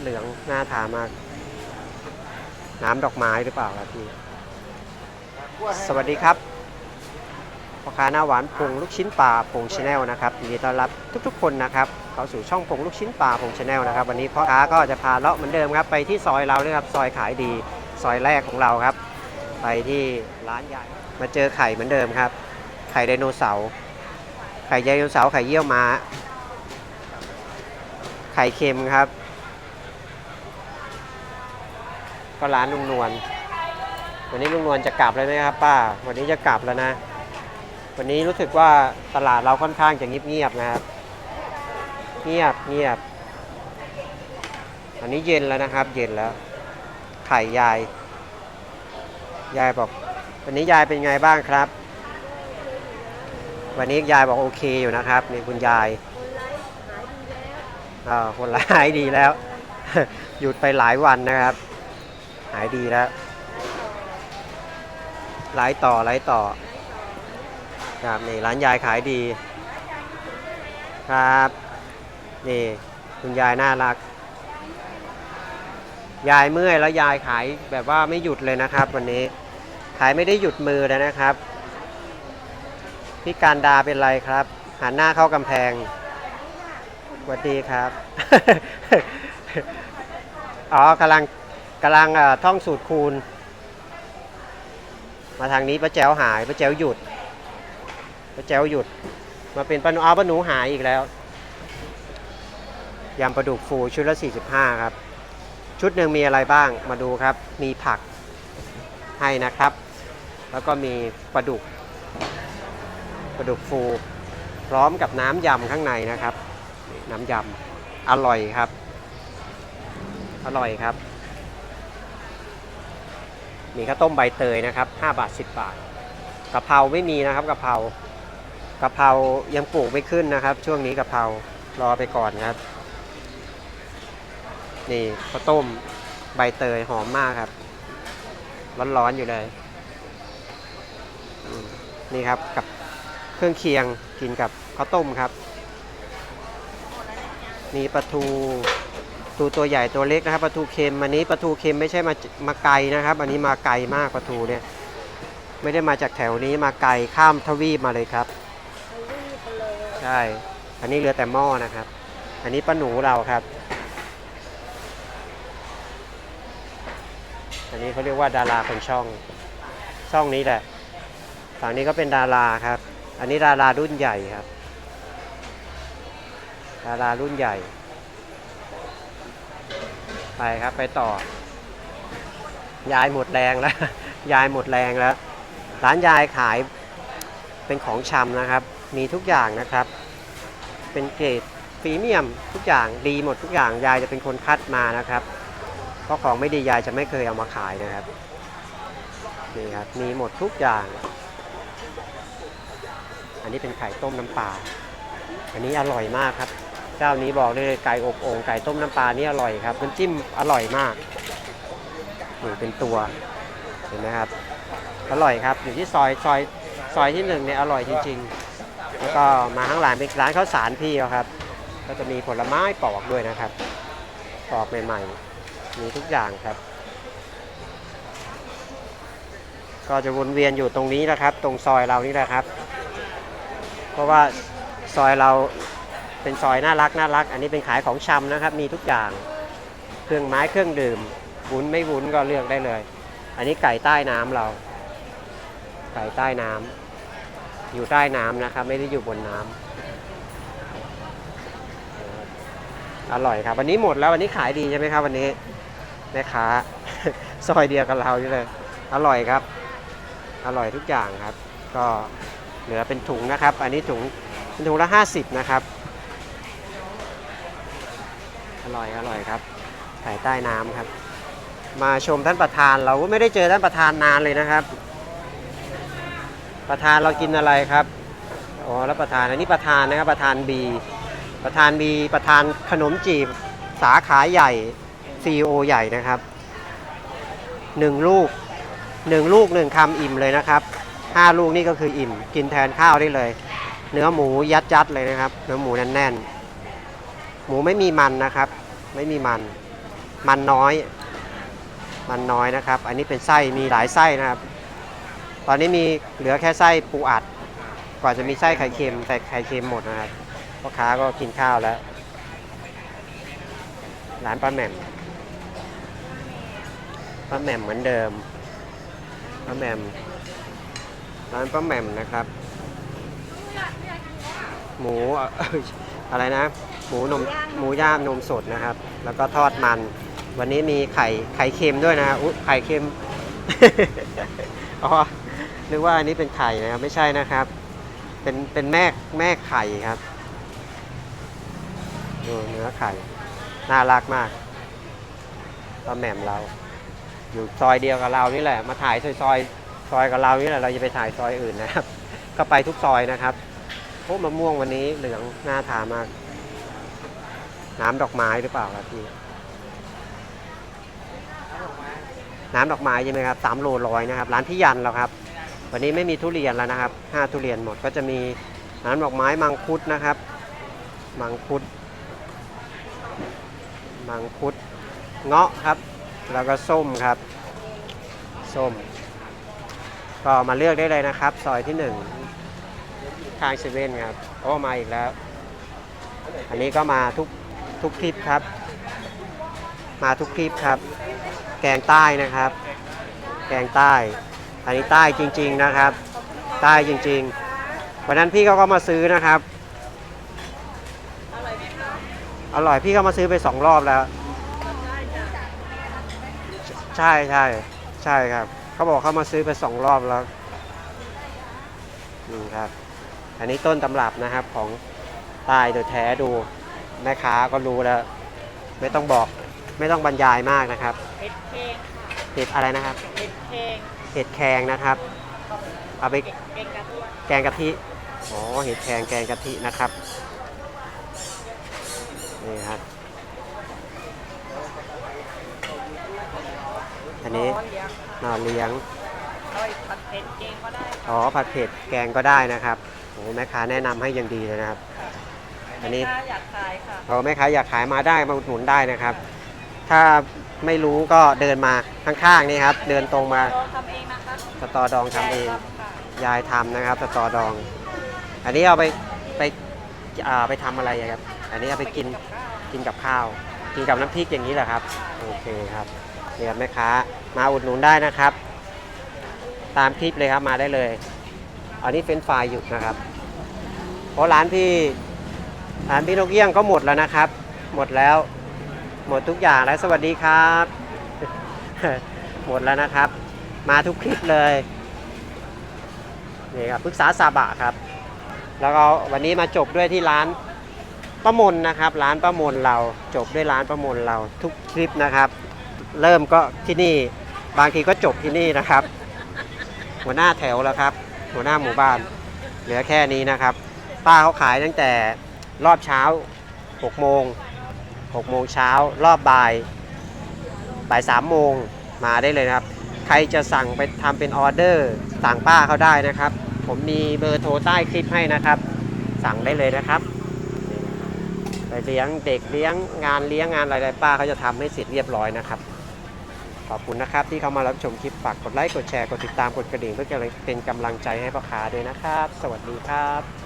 เหลืองน่าทานมาก น้ำดอกไม้หรือเปล่าครับพี่ สวัสดีครับพ่อค้าหน้าหวานพงลูกชิ้นปลาพงชาแนลนะครับยินดีต้อนรับทุกๆ คนนะครับเข้าสู่ช่องพงลูกชิ้นปลาพงชาแนลนะครับ วันนี้พ่อค้าก็จะพาเลาะเหมือนเดิมครับ ไปที่ซอยเราเลยครับซอยขายดีซอยแรกของเราครับ ไปที่ร้านใหญ่มาเจอไข่เหมือนเดิมครับ ไข่ไดโนเสาร์ไข่ไดโนเสาร์ไข่เยี่ยวม้าไข่เค็มครับ ก็ร้านลุงนวลวันนี้ลุงนวลจะกลับแล้วนะครับ ป้า วันนี้จะกลับแล้วนะ วันนี้รู้สึกว่าตลาดเราค่อนข้างจะเงียบๆนะครับ เงียบเงียบอันนี้เย็นแล้วนะครับ เย็นแล้ว ไข่ยาย ยายบอก วันนี้ยายเป็นไงบ้างครับ วันนี้ยายบอกโอเคอยู่นะครับนี่คุณยายอ่าคนร้ายดีแล้ว หยุดไปหลายวันนะครับ หายดีแล้วไลฟ์ต่อไลฟ์ต่อครับนี่ร้านยายขายดี ครับ นี่คุณยายน่ารัก ยายเมื่อยแล้วยายขายแบบว่าไม่หยุดเลยนะครับ วันนี้ขายไม่ได้หยุดมือเลยนะครับ พี่การดาเป็นไรครับ หันหน้าเข้ากำแพงสวัสดีครับ อ๋อกำลัง กำลังท่องสูตรคูณ มาทางนี้ป้าแจ๋วหายป้าแจ๋วหยุดป้าแจ๋วหยุด มาเป็นป้าหนูเอาป้าหนูหายอีกแล้วยำปลาดุกฟูชุดละ 45 ครับ ชุดหนึ่งมีอะไรบ้างมาดูครับ มีผักให้นะครับ แล้วก็มีปลาดุกปลาดุกฟู พร้อมกับน้ำยำข้างในนะครับ น้ำยำอร่อยครับ อร่อยครับ มีข้าวต้มใบเตยนะครับ5บาท 10 บาทกะเพราไม่มีนะครับกะเพรากะเพรายังปลูกไม่ขึ้นนะครับ ช่วงนี้กะเพรารอไปก่อนครับ นี่ข้าวต้มใบเตยหอมมากครับ ร้อนๆอยู่เลย นี่ครับกับเครื่องเคียงกินกับข้าวต้มครับ มีปลาทู ทูตัวใหญ่ตัวเล็กนะครับปลาทูเค็มอันนี้ปลาทูเค็มไม่ใช่มามาไกลนะครับ อันนี้มาไกลมากปลาทูเนี่ยไม่ได้มาจากแถวนี้มาไกลข้ามทวีปมาเลยครับใช่อันนี้เหลือแต่หม้อนะครับ อันนี้ป้าหนูเราครับ อันนี้เขาเรียกว่าดาราคนช่อง ช่องนี้แหละฝั่งนี้ก็เป็นดาราครับ อันนี้ดารารุ่นใหญ่ครับ ดารารุ่นใหญ่ ไปครับไปต่อ ยายหมดแรงแล้ว ยายหมดแรงแล้ว ร้านยายขายเป็นของชำนะครับ มีทุกอย่างนะครับ เป็นเกรดพรีเมียมทุกอย่างดีหมดทุกอย่างยายจะเป็นคนคัดมานะครับ เพราะของไม่ดียายจะไม่เคยเอามาขายนะครับนี่ครับมีหมดทุกอย่าง อันนี้เป็นไข่ต้มน้ำปลาอันนี้อร่อยมากครับ เจ้านี้บอกเลยไก่อบโอ่งไก่ต้มน้ำปลานี่อร่อยครับน้ำจิ้มอร่อยมากนี่เป็นตัวเห็นไหมครับอร่อยครับอยู่ที่ซอยซอยซอยที่หนึ่งเนี่ยอร่อยจริง ๆ แล้วก็มาข้างหลังเป็นร้านข้าวสารพี่ครับ ก็จะมีผลไม้ปอกด้วยนะครับปอกใหม่ๆมีทุกอย่างครับ ก็จะวนเวียนอยู่ตรงนี้นะครับ ตรงซอยเรานี่แหละครับ เพราะว่าซอยเรา เป็นซอยน่ารักน่ารัก อันนี้เป็นขายของชำนะครับ มีทุกอย่าง เครื่องไม้เครื่องดื่มวุ้นไม่วุ้นก็เลือกได้เลย อันนี้ไก่ใต้น้ำเรา ไก่ใต้น้ำอยู่ใต้น้ำนะครับ ไม่ได้อยู่บนน้ำอร่อยครับ วันนี้หมดแล้ววันนี้ขายดีใช่ไหมครับ วันนี้แม่ค้าซอยเดียวกับเราเลย อร่อยครับ อร่อยทุกอย่างครับ ก็เหลือเป็นถุงนะครับ อันนี้ถุงเป็นถุงละ 50 นะครับ อร่อยอร่อยครับไก่ใต้น้ำครับ มาชมท่านประธานเราก็ไม่ได้เจอท่านประธานนานเลยนะครับ ประธานเรากินอะไรครับอ๋อแล้วประธานอันนี้ประธานนะครับประธานบีประธานบีประธานขนมจีบสาขาใหญ่ CEO ใหญ่นะครับหนึ่งลูกหนึ่งลูกหนึ่งคำอิ่มเลยนะครับห้าลูกนี่ก็คืออิ่ม กินแทนข้าวได้เลย เนื้อหมูยัดยัดเลยนะครับ เนื้อหมูแน่นๆ หมูไม่มีมันนะครับ ไม่มีมัน มันน้อย มันน้อยนะครับ อันนี้เป็นไส้มีหลายไส้นะครับ ตอนนี้มีเหลือแค่ไส้ปูอัดกว่าจะมีไส้ไข่เค็มแต่ไข่เค็มหมดนะครับพ่อค้าก็กินข้าวแล้วร้านป้าแหม่มป้าแหม่มเหมือนเดิมป้าแหม่มร้านป้าแหม่มนะครับ หมูอะไรนะ หมูนมหมูย่างนมสดนะครับ แล้วก็ทอดมัน วันนี้มีไข่ไข่เค็มด้วยนะอุ๊ยไข่เค็มอ๋อนึกว่าอันนี้เป็นไข่นะครับไม่ใช่นะครับ เป็นเป็นแม่แม่ไข่ครับดูเนื้อไข่น่ารักมากป้าแหม่มเรา อยู่ซอยเดียวกับเรานี่แหละ มาถ่ายซอยซอยซอยกับเรานี่แหละเราจะไปถ่ายซอยอื่นนะครับ ก็ไปทุกซอยนะครับโอ้มะม่วงวันนี้เหลืองน่าทานมาก น้ำดอกไม้หรือเปล่าครับพี่ น้ำดอกไม้ใช่ไหมครับสามโลร้อยนะครับ ร้านพี่ยันเราครับ วันนี้ไม่มีทุเรียนแล้วนะครับห้าทุเรียนหมดก็จะมีน้ำดอกไม้มังคุดนะครับ มังคุด มังคุด เงาะครับ แล้วก็ส้มครับ ส้ม ก็มาเลือกได้เลยนะครับ ซอยที่หนึ่งทางเซเว่นครับโอ้มาอีกแล้ว อันนี้ก็มาทุก ทุกคลิปครับ มาทุกคลิปครับ แกงใต้นะครับ แกงใต้ อันนี้ใต้จริง ๆนะครับ ใต้จริงๆ วันนั้นพี่เขาก็มาซื้อนะครับ อร่อยพี่เขามาซื้อไปสองรอบแล้ว ใช่ใช่ใช่ครับ เขาบอกเขามาซื้อไปสองรอบแล้วนี่ครับ อันนี้ต้นตำรับนะครับของใต้โดยแท้ดู แม่ค้าก็รู้แล้ว ไม่ต้องบอกไม่ต้องบรรยายมากนะครับเห็ดแคงค่ะเห็ดอะไรนะครับ เห็ดแคงเห็ดแครงนะครับ เอาไปเก่งกะทิแกงกะทิอ๋อเห็ดแครงแกงกะทินะครับนี่ครับอันนี้อ๋อเลี้ยงค่ะหน่อเลี้ยง เอาไปผัดเผ็ดเองก็ได้ค่ะอ๋อผัดเผ็ดแกงก็ได้นะครับโอ้แม่ค้าแนะนำให้อย่างดีเลยนะครับ อันนี้ถ้าอยากขายค่ะ เราแม่ค้าอยากขายมาได้มาอุดหนุนได้นะครับ ถ้าไม่รู้ก็เดินมาข้างๆนี่ครับ เดินตรงมาลองทำเองนะคะสตอดองทำเอง ค่ะยายทำนะครับสตอดอง อันนี้เอาไปไปอ่าไปทำอะไรอะครับ อันนี้เอาไปกินกับข้าวกินกับข้าว กินกับน้ำพริกอย่างนี้แหละครับ โอเคครับนี่ครับแม่ค้ามาอุดหนุนได้นะครับ ตามคลิปเลยครับมาได้เลย อันนี้เฟรนช์ฟรายหยุดนะครับ เพราะร้านพี่ ร้านพี่นกเอี้ยงก็หมดแล้วนะครับ หมดแล้ว หมดทุกอย่างแล้วสวัสดีครับ หมดแล้วนะครับ มาทุกคลิปเลยนี่ครับปรึกษาซาบะครับ แล้วก็วันนี้มาจบด้วยที่ร้านป้ามนนะครับ ร้านป้ามนเราจบด้วยร้านป้ามนเราทุกคลิปนะครับ เริ่มก็ที่นี่บางทีก็จบที่นี่นะครับ หัวหน้าแถวแล้วครับ หัวหน้าหมู่บ้าน เหลือแค่นี้นะครับ ป้าเขาขายตั้งแต่ รอบเช้า6โมง6โมงเช้ารอบบ่ายบ่าย3โมงมาได้เลยนะครับ ใครจะสั่งไปทำเป็นออเดอร์สั่งป้าเขาได้นะครับ ผมมีเบอร์โทรใต้คลิปให้นะครับ สั่งได้เลยนะครับ ไปเลี้ยงเด็กเลี้ยงงานเลี้ยงงานอะไรๆป้าเขาจะทำให้เสร็จเรียบร้อยนะครับขอบคุณนะครับที่เข้ามารับชมคลิปฝากกดไลค์กดแชร์กดติดตามกดกระดิ่งเพื่อเป็นกำลังใจให้พ่อค้าด้วยนะครับ สวัสดีครับ